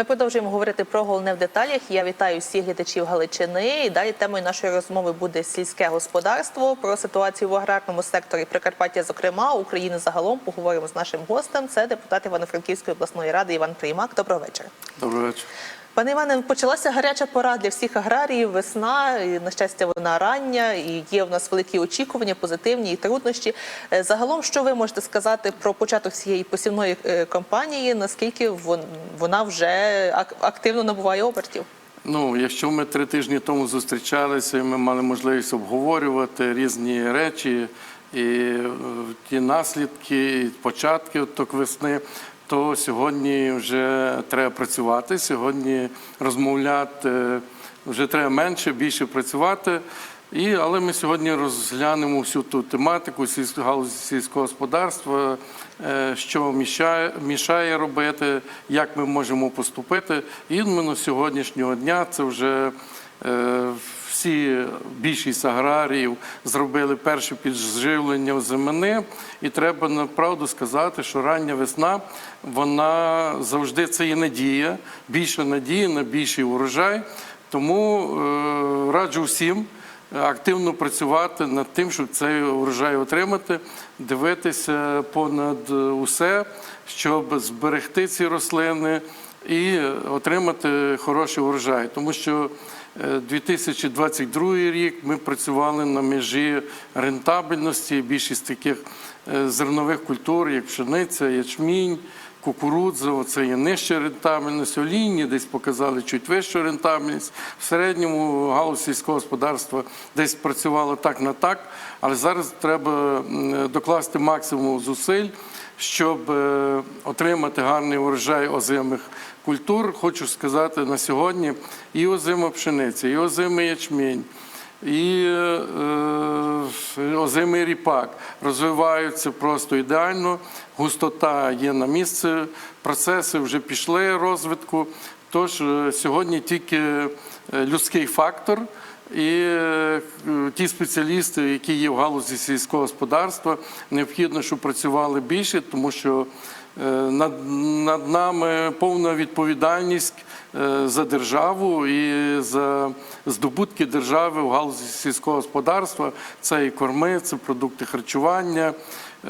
Ми продовжуємо говорити про головне в деталях. Я вітаю всіх глядачів Галичини. І далі темою нашої розмови буде сільське господарство. Про ситуацію в аграрному секторі Прикарпаття, зокрема України загалом. Поговоримо з нашим гостем. Це депутат Івано-Франківської обласної ради Іван Приймак. Доброго вечора. Доброго вечір. Пане Іване, почалася гаряча пора для всіх аграріїв. Весна і, на щастя, вона рання, і є в нас великі очікування, позитивні і труднощі. Е, Загалом, що ви можете сказати про початок цієї посівної е, кампанії? Наскільки вон- вона вже ак- активно набуває обертів? Ну, якщо ми три тижні тому зустрічалися, і ми мали можливість обговорювати різні речі, і е, ті наслідки, і початки от весни, то сьогодні вже треба працювати. Сьогодні розмовляти вже треба менше, більше працювати. І, але ми сьогодні розглянемо всю ту тематику галузі сільського господарства, е, що мішає, мішає робити, як ми можемо поступити. І іменно сьогоднішнього дня це вже е, всі більшість аграріїв зробили перше підживлення озимини. І треба направду сказати, що рання весна вона завжди це є надія, більша надія на більший урожай. Тому е, раджу всім активно працювати над тим, щоб цей урожай отримати, дивитися понад усе, щоб зберегти ці рослини і отримати хороший урожай. Тому що е, 2022 рік ми працювали на межі рентабельності. Більшість таких е, зернових культур, як пшениця, ячмінь, кукурудза, це є нижча рентабельність, олійні десь показали чуть вищу рентабельність. В середньому галузь сільського господарства десь працювало так на так, але зараз треба докласти максимум зусиль, щоб е, отримати гарний урожай озимих культур. Хочу сказати на сьогодні і озима пшениця, і озимий ячмінь. І е, озимий ріпак розвиваються просто ідеально. Густота є на місці, процеси вже пішли розвитку. Тож е, сьогодні тільки е, людський фактор і е, ті спеціалісти, які є в галузі сільського господарства, необхідно, щоб працювали більше, тому що е, над, над нами повна відповідальність е, за державу і за здобутки держави в галузі сільського господарства. Це і корми, це продукти харчування.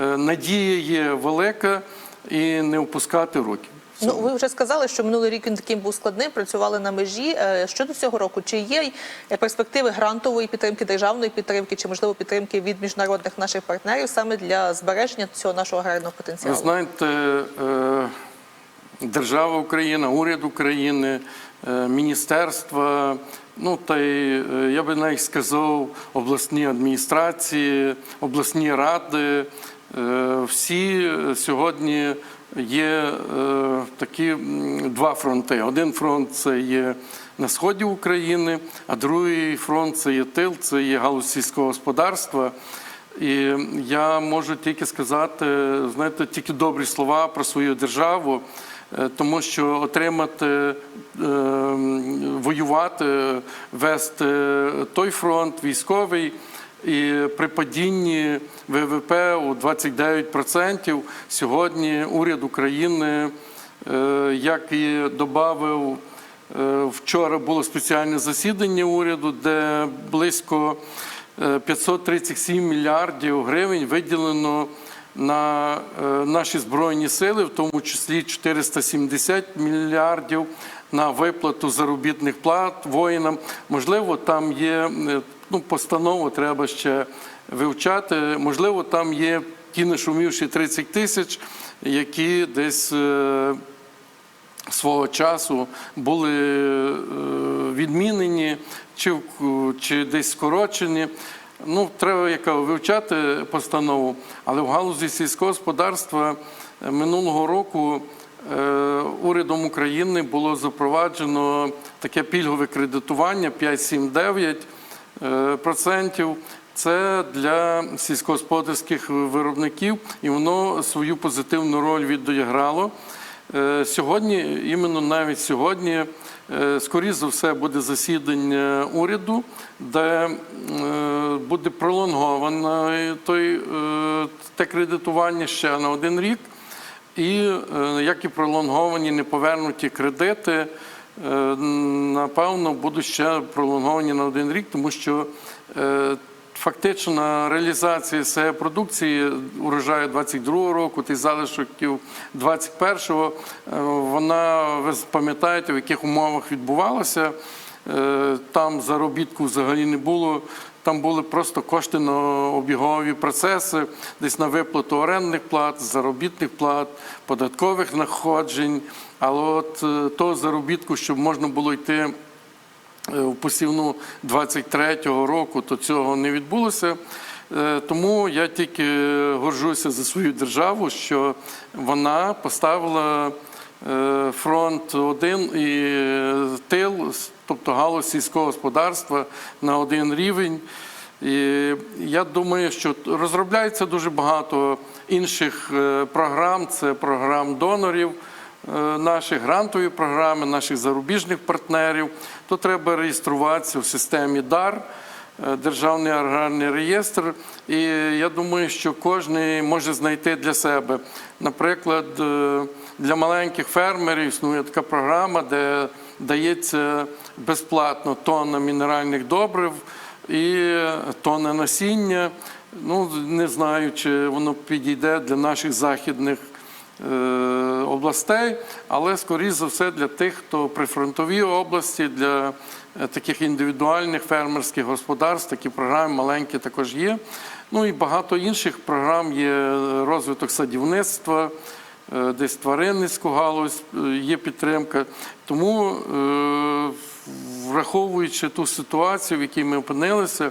Е, Надія є велика і не опускати руки. Ну, ви вже сказали, що минулий рік він таким був складним, працювали на межі. Е, Щодо цього року, чи є е, перспективи грантової підтримки, державної підтримки, чи можливо підтримки від міжнародних наших партнерів саме для збереження цього нашого аграрного Ви знаєте, е, держава Україна, уряд України, міністерства, ну та й я би навіть сказав, обласні адміністрації, обласні ради. Всі сьогодні є е, такі два фронти. Один фронт це є на сході України, а другий фронт це є тил, це є галузь сільського господарства. І я можу тільки сказати, знаєте, тільки добрі слова про свою державу, е, тому що отримати, е, воювати, вести той фронт військовий. І при падінні ВВП у 29% сьогодні уряд України, е, як і додав Е, Вчора було спеціальне засідання уряду, де близько е, 537 мільярдів гривень виділено на е, наші збройні сили, в тому числі 470 мільярдів на виплату заробітних плат воїнам. Можливо, там є е, ну, постанову, треба ще вивчати. Можливо, там є ті нашумівші 30 тисяч, які десь. е, свого часу були е, відмінені чи, чи десь скорочені. Ну, треба яка вивчати постанову, але в галузі сільського господарства е, минулого року урядом України було запроваджено таке пільгове кредитування 5-7-9 е, процентів. Це для сільськогосподарських виробників, і воно свою позитивну роль відіграло. Е, Сьогодні, іменно навіть сьогодні, е, скоріш за все, буде засідання уряду, де е, буде пролонговано той, те кредитування ще на один рік. І як і пролонговані неповернуті кредити, напевно, будуть ще пролонговані на один рік, тому що фактично на реалізації цієї продукції урожаю 22 року, тих залишків 21-го, е, вона, ви пам'ятаєте, в яких умовах відбувалася. Е, Там заробітку взагалі не було. Там були просто кошти на обігові процеси, десь на виплату орендних плат, заробітних плат, податкових находжень. Але от е, того заробітку, щоб можна було йти в посівну 23-го року, то цього не відбулося. Е, Тому я тільки горжуся за свою державу, що вона поставила е, фронт один і е, тил, тобто галузь сільського господарства на один рівень. І я думаю, що розробляється дуже багато інших е, програм. Це програм донорів е, наших грантові програми, наших зарубіжних партнерів. То треба реєструватися в системі ДАР. е, Державний аграрний реєстр, і я думаю, що кожен може знайти для себе. Наприклад, е, для маленьких фермерів існує така програма, де дається безплатно тонна мінеральних добрив і тонна насіння. Ну, не знаю, чи воно підійде для наших західних областей, але скоріш за все для тих, хто прифронтові області, для е, таких індивідуальних фермерських господарств, такі програми маленькі також є. Ну і багато інших програм є е, розвиток садівництва. е, Десь тваринницьку галузь е, є підтримка. Тому, е, враховуючи ту ситуацію, в якій ми опинилися, е,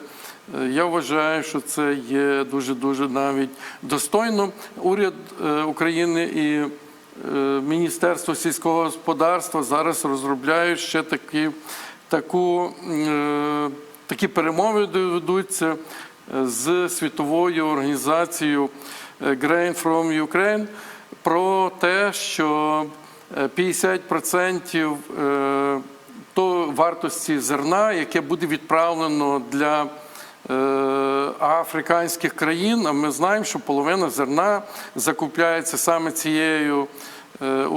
я вважаю, що це є дуже дуже навіть достойно. Уряд е, України і е, Міністерство сільського господарства зараз розробляють ще такі, таку, е, такі перемови ведуться е, з світовою організацією е, Grain from Ukraine про те, що е, 50% е, то вартості зерна, яке буде відправлено для е, африканських країн, а ми знаємо, що половина зерна закупляється саме цією е,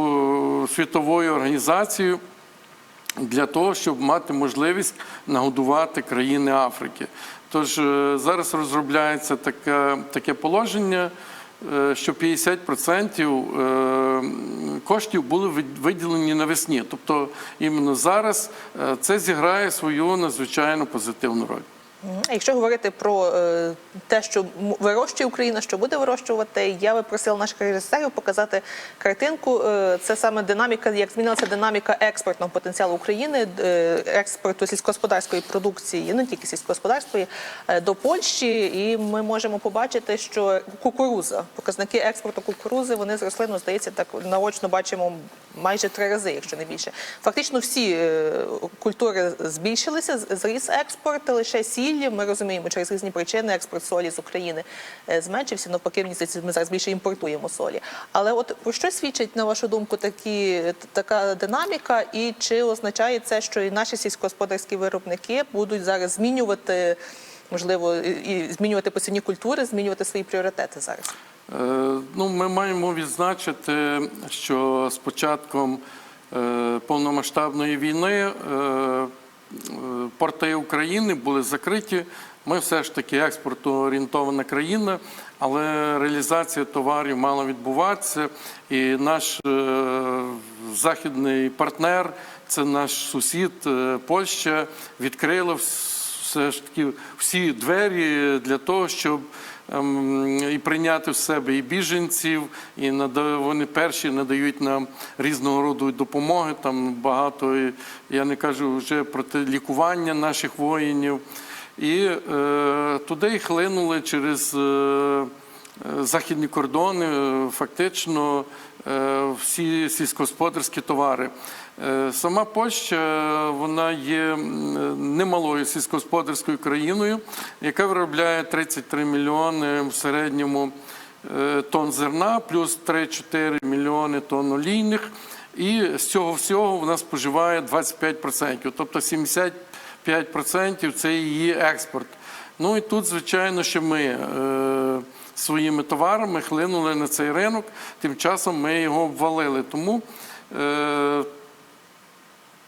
світовою організацією для того, щоб мати можливість нагодувати країни Африки. Тож е, зараз розробляється таке, таке положення, е, що 50% е, коштів були виділені навесні. Тобто іменно зараз е, це зіграє свою надзвичайно позитивну роль. Якщо говорити про е, те, що вирощує Україна, що буде вирощувати, я би просила наших режисерів показати картинку. Е, Це саме динаміка, як змінилася динаміка експортного потенціалу України, е, експорту сільськогосподарської продукції, не тільки сільськогосподарської, до Польщі. І ми можемо побачити, що кукуруза, показники експорту кукурузи, вони зросли, ну, здається, так наочно бачимо майже три рази, якщо не більше. Фактично всі культури збільшилися, зріс експорт, лише сіль. Ми розуміємо, через різні причини експорт солі з України е, зменшився. Навпаки, здається, ми зараз більше імпортуємо солі. Але от про що свідчить, на вашу думку, такі, така динаміка, і чи означає це, що і наші сільськогосподарські виробники будуть зараз змінювати, можливо, і змінювати посівні культури, змінювати свої пріоритети зараз? Е, Ну, ми маємо відзначити, що з початком е, повномасштабної війни порти України були закриті. Ми все ж таки експортоорієнтована країна, але реалізація товарів мала відбуватися. І наш е, західний партнер, це наш сусід е, Польща, відкрила все ж таки всі двері для того, щоб і прийняти в себе і біженців, і вони перші надають нам різного роду допомоги. Там багато я не кажу вже про те лікування наших воїнів. І е, туди й хлинули через. Е, Е, західні кордони, е, фактично всі сільськогосподарські товари. Е, Сама Польща вона є немалою сільськогосподарською країною, яка виробляє 33 мільйони в середньому е, тонн зерна, плюс 3-4 мільйони тонн олійних. І з цього всього вона споживає 25%, тобто 75% це її експорт. Ну і тут, звичайно, що ми. Своїми товарами, хлинули на цей ринок. Тим часом ми його обвалили. Тому е,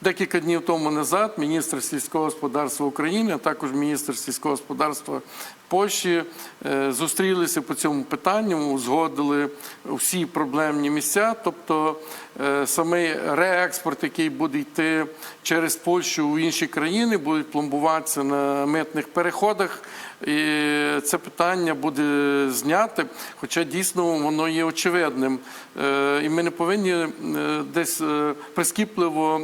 Декілька днів тому назад міністр сільського господарства України, а також міністр сільського господарства Польщі е, зустрілися по цьому питанню, узгодили всі проблемні місця. Тобто е, самий реекспорт, який буде йти через Польщу в інші країни, будуть пломбуватися на митних переходах. І це питання буде зняте, хоча дійсно воно є очевидним. Е, І ми не повинні десь прискіпливо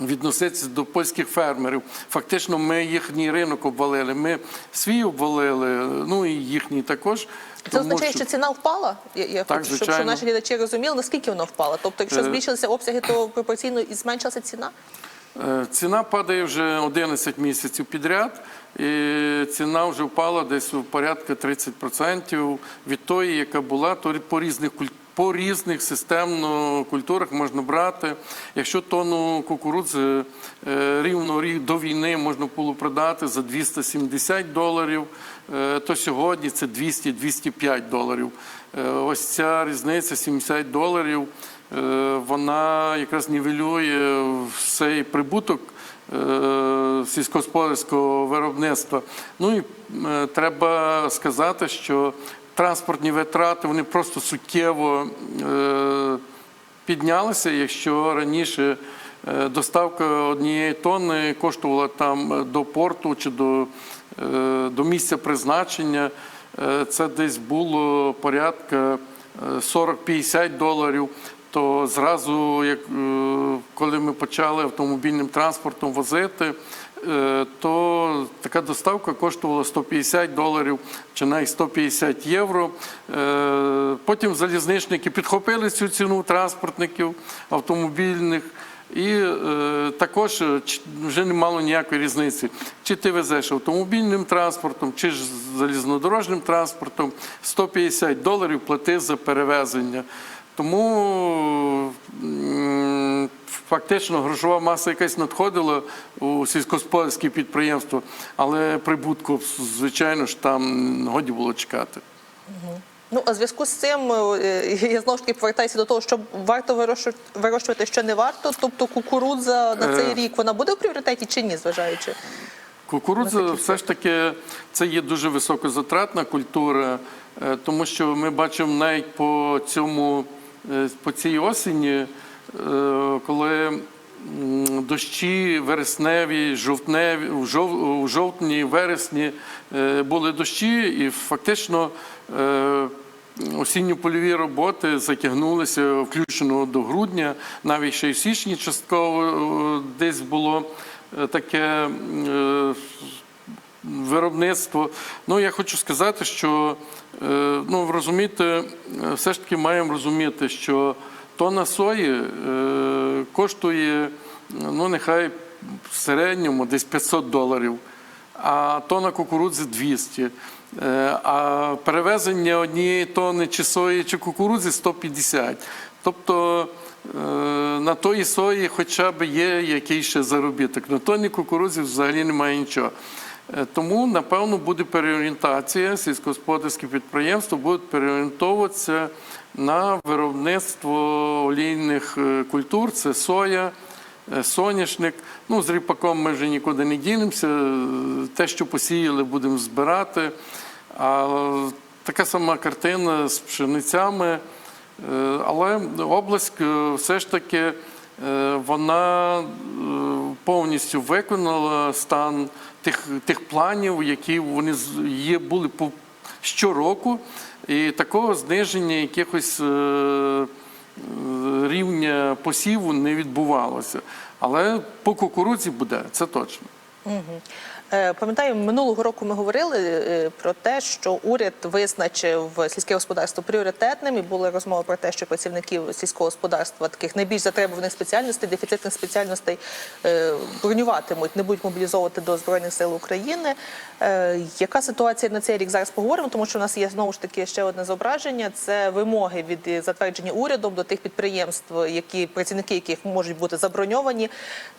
відноситися до польських фермерів. Фактично, ми їхній ринок обвалили. Ми свій обвалили, ну і їхній також. Це означає, що ціна впала? Я, я Так, хочу, щоб, наші глядачі розуміли, наскільки вона впала. Тобто, якщо Е. збільшилися обсяги, то пропорційно і зменшилася ціна? Е, Ціна падає вже 11 місяців підряд, і ціна вже впала десь у порядку 30% від тої, яка була, то по різних куль- по різних системно культурах можна брати. Якщо тонну кукурудзи е, рівно до війни можна було продати за 270 доларів, е, то сьогодні це 200-205 доларів. Е, Ось ця різниця 70 доларів. Вона якраз нівелює цей прибуток сільськогосподарського виробництва. Ну і треба сказати, що транспортні витрати вони просто суттєво е, піднялися. Якщо раніше е, доставка однієї тонни коштувала там е, до порту чи до, до місця призначення, це десь було порядка е, 40-50 доларів. То зразу, як коли ми почали автомобільним транспортом возити, то така доставка коштувала 150 доларів чи навіть 150 євро. Е, Потім залізничники підхопили цю ціну транспортників автомобільних. І е, також е, вже не мало ніякої різниці, чи ти везеш автомобільним транспортом, чи ж залізнодорожнім транспортом, 150 доларів плати за перевезення. Тому фактично грошова маса якась надходила у сільськогосподарські підприємства, але прибутку, звичайно ж, там годі було чекати. Ну, а в зв'язку з цим е, я знову ж таки повертаюся до того, що варто вирощу- вирощувати, що не варто. Тобто кукурудза на цей Е. рік вона буде в пріоритеті чи ні, зважаючи? Кукурудза все ж таки це є дуже високозатратна культура, е, тому що ми бачимо навіть по цьому по цій осені, коли дощі вересневі, жовтневі, у жовтні, вересні е, були дощі, і фактично е, осінньо-польові роботи затягнулися включно до грудня, навіть ще й в січні частково е, десь було е, таке е, виробництво. Ну, я хочу сказати, що е, ну, е, все ж таки маємо розуміти, що тонна сої е, коштує, ну, нехай в середньому десь 500 доларів, а тонна кукурудзи 200. Е, А перевезення однієї тонни чи сої, чи кукурудзи 150. Тобто е, на тої сої хоча б є якийсь ще заробіток. На тонні кукурудзі взагалі немає нічого. Тому, напевно, буде переорієнтація, сільськогосподарські підприємства будуть переорієнтовуватися на виробництво олійних е, культур, це соя, е, соняшник. Ну, з ріпаком ми вже нікуди не дінемося. Е, Те, що посіяли, будемо збирати. А така сама картина з пшеницями. Е, Але область все ж таки вона повністю виконала стан тих, тих планів, які вони були щороку, і такого зниження якихось е, рівня посіву не відбувалося. Але по кукурудзі буде, це точно. Е, Пам'ятаю, минулого року ми говорили е, про те, що уряд визначив сільське господарство пріоритетним, і була розмова про те, що працівників сільського господарства таких найбільш затребуваних спеціальностей, дефіцитних спеціальностей е, бронюватимуть, не будуть мобілізовувати до збройних сил України. Е, Яка ситуація на цей рік зараз поговоримо? Тому що у нас є знову ж таки ще одне зображення: це вимоги від е, затверджені урядом до тих підприємств, які працівники яких можуть бути заброньовані,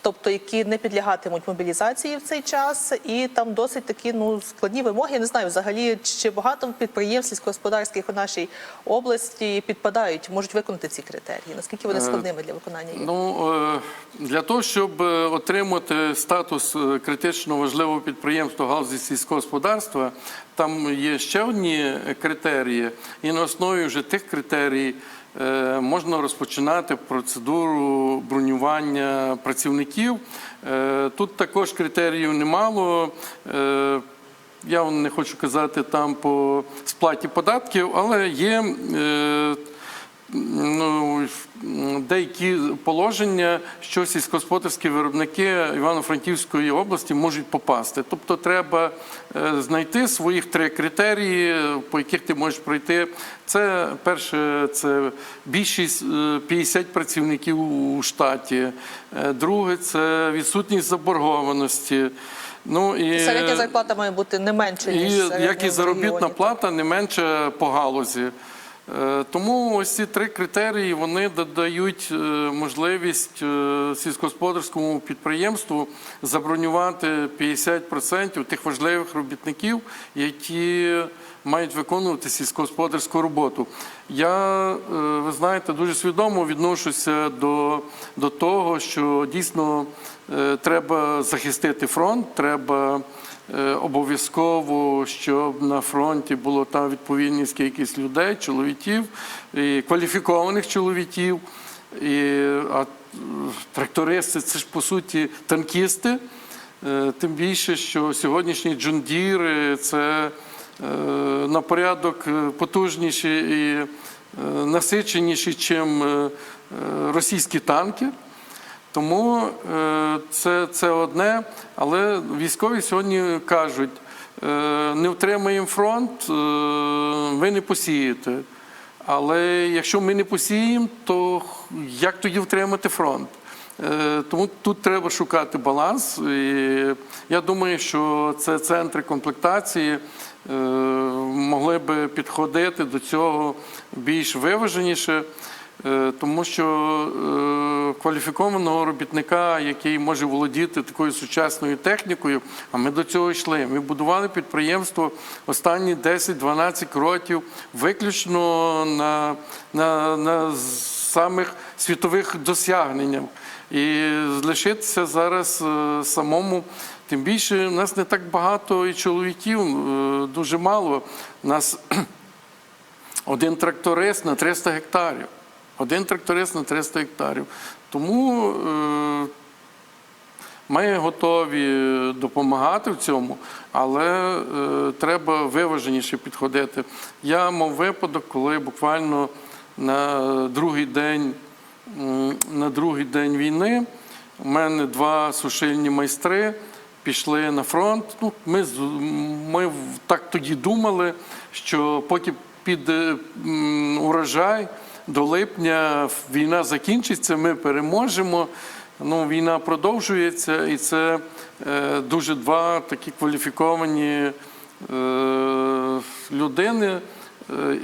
тобто які не підлягатимуть мобілізації в цей час. І там досить такі ну складні вимоги. Я не знаю, взагалі чи багато підприємств сільськогосподарських у нашій області підпадають, можуть виконати ці критерії. Наскільки вони складними для виконання є? Ну, е, для того, щоб е, отримати статус е, критично важливого підприємства галузі сільського господарства, там є ще одні критерії, і на основі вже тих критерій е, можна розпочинати процедуру бронювання працівників. Е, Тут також критеріїв немало. Е, Я не хочу казати там по сплаті податків, але є е, ну, деякі положення, що сільськогосподарські виробники Івано-Франківської області можуть попасти. Тобто треба е, знайти своїх три критерії, по яких ти можеш пройти. Це перше, це більшість е, 50 працівників у штаті. Е, Друге, це відсутність заборгованості. Ну, і... Середня зарплата має бути не менше ніж І як і заробітна регіоні. плата не менше по галузі. Е, Тому ось ці три критерії вони додають е, можливість е, сільськогосподарському підприємству забронювати 50% тих важливих робітників, які мають виконувати сільськогосподарську роботу. Я, ви знаєте, дуже свідомо відношуся до, до того, що дійсно треба захистити фронт, треба обов'язково, щоб на фронті було там відповідність кількість людей, чоловіків, і кваліфікованих чоловіків. І, а е, трактористи це ж по суті танкісти. Е, Тим більше, що сьогоднішні джундіри це е, на порядок е, потужніші і е, насиченіші, ніж російські танки. Тому е, це, це одне, але військові сьогодні кажуть: е, не втримаємо фронт, е, ви не посієте. Але якщо ми не посіємо, то як тоді втримати фронт? Тому тут треба шукати баланс. І я думаю, що це центри комплектації могли би підходити до цього більш виваженіше. Е, Тому що е, кваліфікованого робітника, який може володіти такою сучасною технікою, а ми до цього йшли. Ми будували підприємство останні 10-12 років виключно на, на, на самих світових досягненнях. І лишитися зараз е, самому. Тим більше у нас не так багато і чоловіків, дуже мало. У нас один тракторист на 300 гектарів. Один тракторист на 300 гектарів. Тому е, ми готові допомагати в цьому, але е, треба виваженіше підходити. Я мав випадок, коли буквально на другий день, на другий день війни у мене два сушильні майстри пішли на фронт. Ну, ми, ми так тоді думали, що поки піде м, урожай, до липня війна закінчиться, ми переможемо. Ну, війна продовжується, і це е, дуже два такі кваліфіковані е, людини. Е,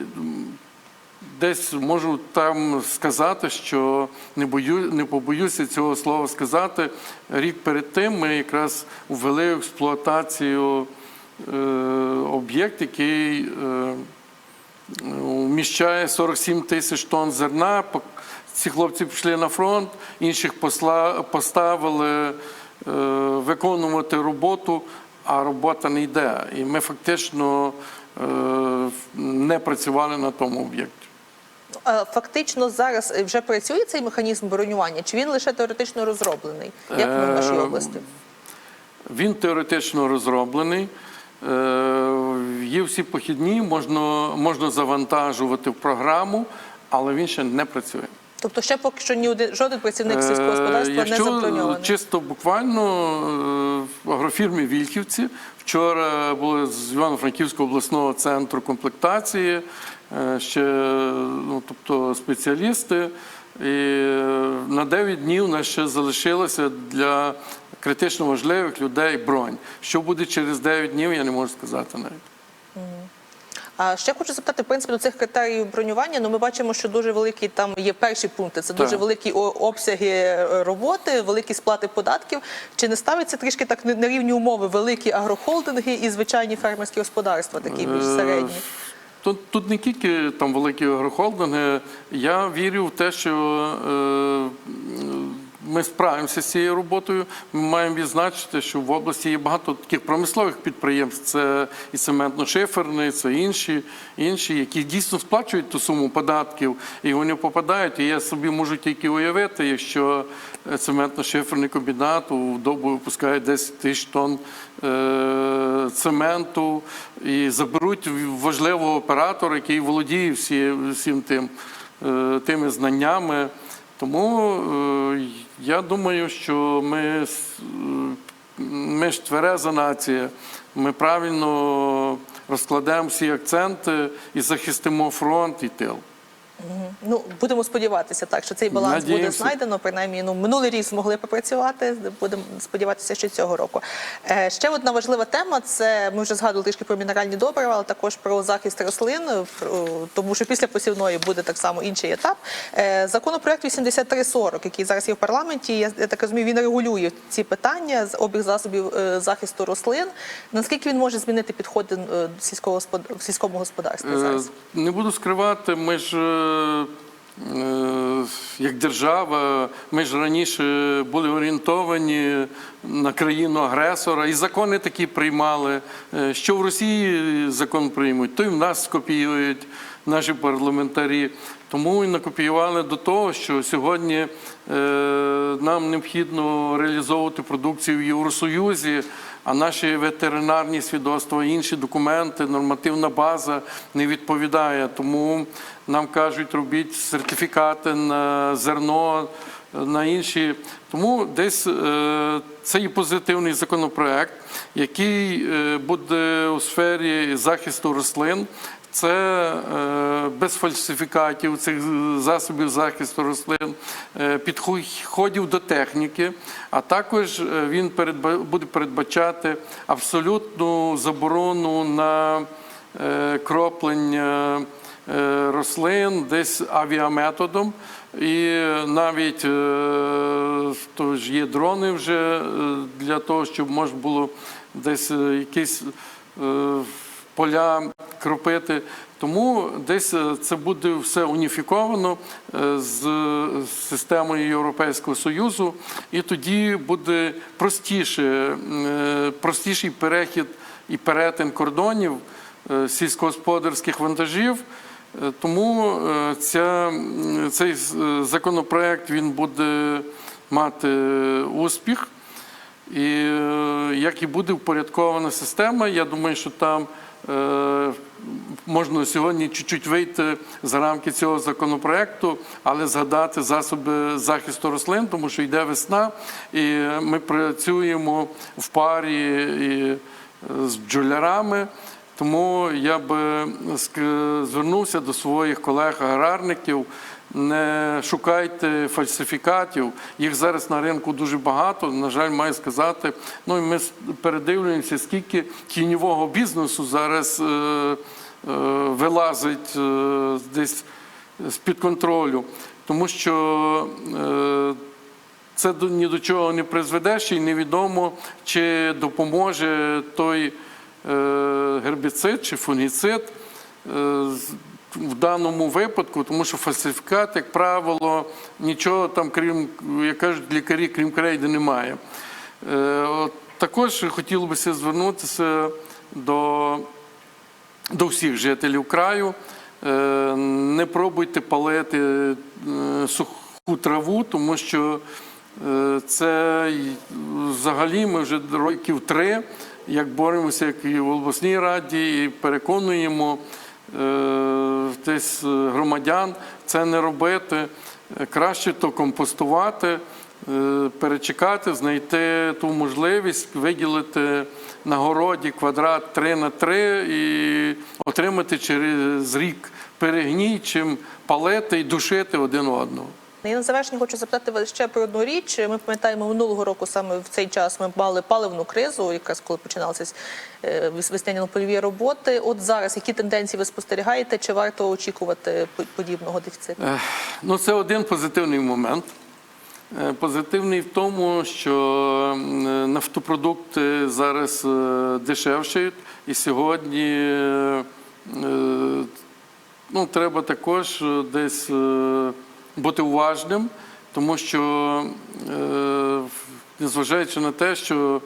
Десь можу там сказати, що не бою, не побоюся цього слова сказати. Рік перед тим ми якраз ввели експлуатацію е, об'єкт, який е, вміщає 47 тисяч тонн зерна. Ці хлопці пішли на фронт, інших поставили е, виконувати роботу, а робота не йде. І ми фактично е, не працювали на тому об'єкті. Е, Фактично зараз вже працює цей механізм бронювання, чи він лише теоретично розроблений? Як в нашій Е, області? Він теоретично розроблений. Е, Є всі похідні, можна, можна завантажувати в програму, але він ще не працює. Тобто ще поки що ні один жоден працівник Е, сільського господарства не Якщо чисто буквально е, в агрофірмі Вільхівці вчора були з Івано-Франківського обласного центру комплектації, ще ну, тобто спеціалісти. І на 9 днів у нас ще залишилося для критично важливих людей бронь. Що буде через 9 днів, я не можу сказати навіть. А ще хочу запитати, в принципі, до цих критеріїв бронювання. Ну, ми бачимо, що дуже великі там є перші пункти. Це дуже великі обсяги е, роботи, великі сплати податків. Чи не ставиться трішки так на рівні умови великі агрохолдинги і звичайні фермерські господарства, такі більш Е, середні? Тут, тут не тільки там великі агрохолдинги. Я вірю в те, що е, ми справимося з цією роботою. Ми маємо відзначити, що в області є багато таких промислових підприємств. Це і цементно-шиферний, це інші, інші, які дійсно сплачують ту суму податків, і вони попадають. І я собі можу тільки уявити, якщо цементно-шиферний комбінат у добу випускає 10 тисяч тонн е, цементу і заберуть важливого оператора, який володіє всі, всім тим, е, тими знаннями. Тому е, я думаю, що ми, е, ми ж твереза нація, ми правильно розкладемо всі акценти і захистимо фронт і тил. Ну будемо сподіватися, так що цей баланс буде знайдено. Принаймні, ну минулий рік змогли попрацювати. Будемо сподіватися, що цього року. Е, ще одна важлива тема. Це ми вже згадували трішки про мінеральні добрива, але також про захист рослин, тому що після посівної буде так само інший етап. Е, законопроект 8340, який зараз є в парламенті. Я, я так розумію, він регулює ці питання з обіг засобів е, захисту рослин. Наскільки він може змінити підходи е, сільського в сільському господарстві Е, зараз? Не буду скривати, ми ж е, е, як держава, ми ж раніше були орієнтовані на країну агресора, і закони такі приймали. Е, Що в Росії закон приймуть, то і в нас скопіюють наші парламентарі. Тому і накопіювали до того, що сьогодні е, нам необхідно реалізовувати продукцію в Євросоюзі, а наші ветеринарні свідоцтва, інші документи, нормативна база не відповідає. Тому нам кажуть, робіть сертифікати на зерно, на інші. Тому десь е, це і позитивний законопроект, який е, буде у сфері захисту рослин. Це е, без фальсифікатів цих засобів захисту рослин, е, підходів до техніки, а також е, він буде передбачати абсолютну заборону на кроплення рослин десь авіаметодом. І навіть то ж є дрони вже для того, щоб можна було десь якісь поля кропити. Тому десь е, це буде все уніфіковано е, з системою Європейського Союзу, і тоді буде простіше, е, простіший перехід і перетин кордонів сільськогосподарських вантажів. Тому ця, цей законопроект він буде мати успіх. І як і буде впорядкована система, я думаю, що там можна сьогодні чуть-чуть вийти за рамки цього законопроекту, але згадати засоби захисту рослин, тому що йде весна, і ми працюємо в парі е, з бджолярами. Тому я би звернувся до своїх колег-аграрників. Не шукайте фальсифікатів. Їх зараз на ринку дуже багато. На жаль, маю сказати. Ну і ми передивлюємося, скільки тіньового бізнесу зараз е, е, вилазить е, десь з-під контролю. Тому що е, це ні до чого не призведе, ще й невідомо, чи допоможе той е, гербіцид чи фунгіцид е, з- в даному випадку, тому що фальсифікат, як правило, нічого там, крім, як кажуть лікарі, крім крейди, немає. Е, Також хотілося б звернутися до до всіх жителів краю. Е, Не пробуйте палити е, суху траву, тому що це взагалі ми вже років три, як боремося, як і в обласній раді, і переконуємо десь громадян це не робити. Е, Краще то компостувати, е, перечекати, знайти ту можливість, виділити на городі квадрат 3 на 3 і отримати через рік перегній, чим палити і душити один одного. І на завершення хочу запитати вас ще про одну річ. Ми пам'ятаємо минулого року, саме в цей час ми мали паливну кризу, якраз коли починалися е, вес- весняно-польові роботи. От зараз які тенденції ви спостерігаєте? Чи варто очікувати подібного дефіциту? Е, Ну, це один позитивний момент. Е, Позитивний в тому, що нафтопродукти зараз е, дешевшають, і сьогодні е, е, ну, треба також е, десь е, бути уважним, тому що, е, незважаючи на те, що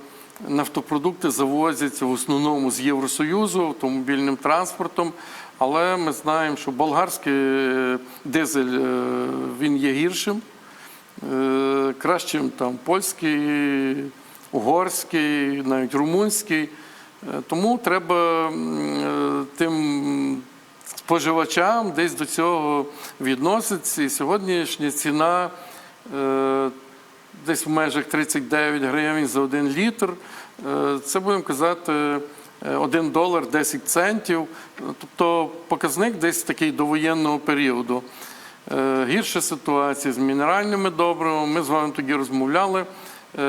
нафтопродукти завозяться в основному з Євросоюзу автомобільним транспортом, але ми знаємо, що болгарський е, дизель е, він є гіршим, кращим там польський, угорський, навіть румунський. Тому треба тим споживачам десь до цього відноситися. І сьогоднішня ціна е, десь в межах 39 гривень за один літр. Е, Це будемо казати. е, 1 долар 10 центів, Е, тобто показник десь такий довоєнного періоду. Е, Гірша ситуація з мінеральними добривами. Ми з вами тоді розмовляли. Е,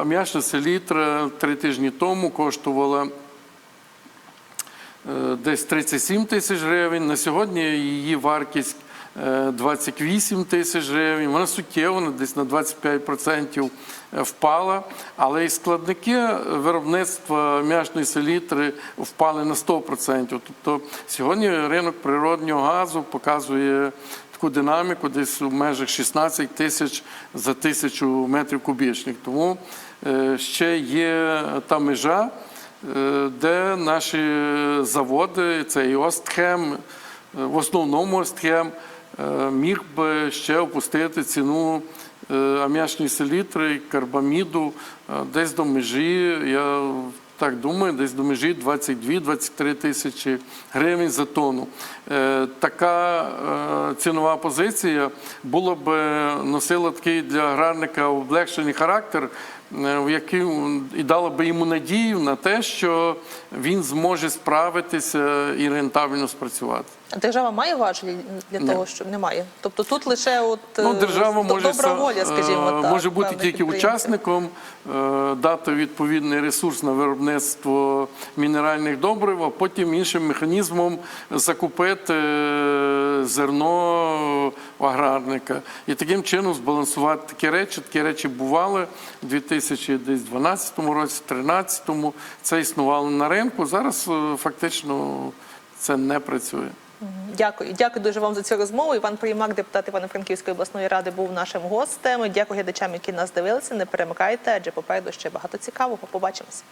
Ам'ячна селітра три тижні тому коштувала е, десь 37 тисяч гривень. На сьогодні її вартість е, 28 тисяч гривень. Вона суттєво десь на 25% впала, але і складники виробництва м'ячної селітри впали на 100%. Тобто сьогодні ринок природнього газу показує таку динаміку десь в межах 16 тисяч за тисячу метрів кубічних. Тому е, ще є та межа, е, де наші заводи, це і Остхем, е, в основному Остхем, е, міг би ще опустити ціну е, ам'ячної селітри, карбаміду е, десь до межі. Я так думаю, десь до межі 22-23 тисячі гривень за тонну. Е, Така е, цінова позиція була б носила такий для аграрника облегшений характер, е, в яким і дала би йому надію на те, що він зможе справитися і рентабельно спрацювати. Держава має важелі для Ні. того, що немає. Тобто тут лише от Ну, е, держава може, добра воля, скажімо е, так. може бути тільки учасником, е, дати відповідний ресурс на виробництво мінеральних добрив, а потім іншим механізмом закупити зерно аграрника. І таким чином збалансувати такі речі. Такі речі бували у 2012 році, 2013 це існувало на ринку. Зараз фактично це не працює. Дякую, дякую дуже вам за цю розмову. Іван Приймак, депутат Івано-Франківської обласної ради, був нашим гостем. Дякую глядачам, які нас дивилися. Не перемикайте, адже попереду ще багато цікавого. Побачимось.